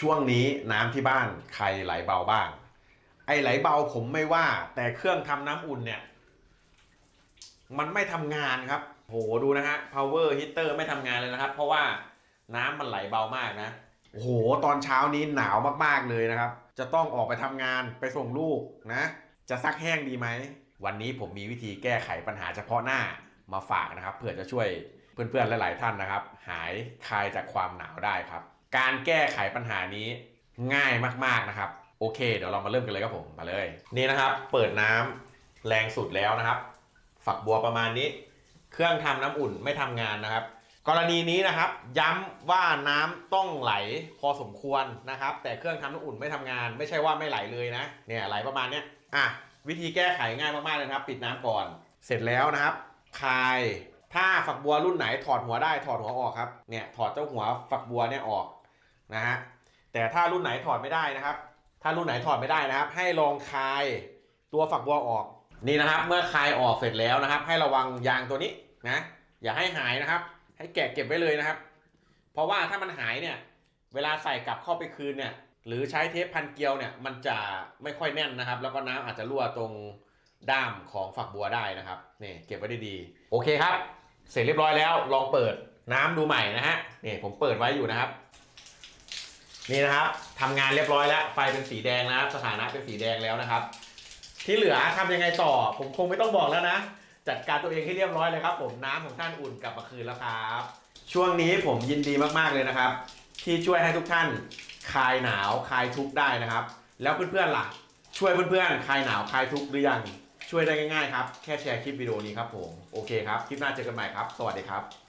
ช่วงนี้น้ำที่บ้านใครไหลเบาบ้าง ไอไหลเบาผมไม่ว่า แต่เครื่องทำน้ำอุ่นเนี่ย มันไม่ทำงานครับ โหดูนะฮะ power heater ไม่ทำงานเลยนะครับ เพราะว่าน้ำมันไหลเบามากนะ โอ้โห ตอนเช้านี้หนาวมากๆเลยนะครับ จะต้องออกไปทำงานไปส่งลูกนะ จะซักแห้งดีไหม วันนี้ผมมีวิธีแก้ไขปัญหาเฉพาะหน้ามาฝากนะครับเพื่อจะช่วยเพื่อนๆหลาย ๆ ท่านนะครับ หายคลายจากความหนาวได้ครับ การแก้ไขปัญหานี้ง่ายมากๆนะครับ โอเค เดี๋ยวเรามาเริ่มกันเลยครับผมมาเลย นี่นะครับ เปิดน้ำแรงสุดแล้วนะครับ ฝักบัวประมาณนี้ เครื่องทำน้ำอุ่นไม่ทำงานนะครับ กรณีนี้นะครับ ย้ำว่าน้ำต้องไหลพอสมควรนะครับ แต่เครื่องทำน้ำอุ่นไม่ทำงาน ไม่ใช่ว่าไม่ไหลเลยนะเนี่ยไหลประมาณเนี้ยอะวิธีแก้ไขง่ายมากๆเลยนะครับ ปิดน้ำก่อน เสร็จแล้วนะครับคลายถ้าฝักบัวรุ่นไหนถอดหัวได้ถอดหัวออกครับเนี่ยถอดเจ้าหัวฝักบัวเนี่ยออก นะฮะแต่ถ้ารุ่นไหนถอดไม่ได้นะครับ ถ้ารุ่นไหนถอดไม่ได้นะครับ ให้ลองคลายตัวฝักบัวออกนี่นะครับ เมื่อคลายออกเสร็จแล้วนะครับ ให้ระวังยางตัวนี้นะอย่าให้หายนะครับ ให้แกะเก็บไว้เลยนะครับ เพราะว่าถ้ามันหายเนี่ยเวลาใส่กลับเข้าไปคืนเนี่ยหรือใช้เทปพันเกลียวเนี่ยมันจะไม่ค่อยแน่นนะครับ แล้วก็น้ำอาจจะรั่วตรงด้ามของฝักบัวได้นะครับนี่เก็บไว้ดีๆโอเคครับ เสร็จเรียบร้อยแล้วลองเปิดน้ำดูใหม่นะฮะนี่ผมเปิดไว้อยู่นะครับ นี่นะครับทำงานเรียบร้อยแล้ว ไฟเป็นสีแดงนะครับ สถานะเป็นสีแดงแล้วนะครับ ที่เหลือทำยังไงต่อ ผมคงไม่ต้องบอกแล้วนะ จัดการตัวเองให้เรียบร้อยเลยครับ ผมน้ำของท่านอุ่นกลับมาคืนแล้วครับ ช่วงนี้ผมยินดีมากๆเลยนะครับ ที่ช่วยให้ทุกท่านคลายหนาวคลายทุกข์ได้นะครับ แล้วเพื่อนๆล่ะ ช่วยเพื่อนๆคลายหนาวคลายทุกข์หรือยังช่วยได้ง่ายๆครับ แค่แชร์คลิปวิดีโอนี้ครับผม โอเคครับ คลิปหน้าเจอกันใหม่ครับ สวัสดีครับ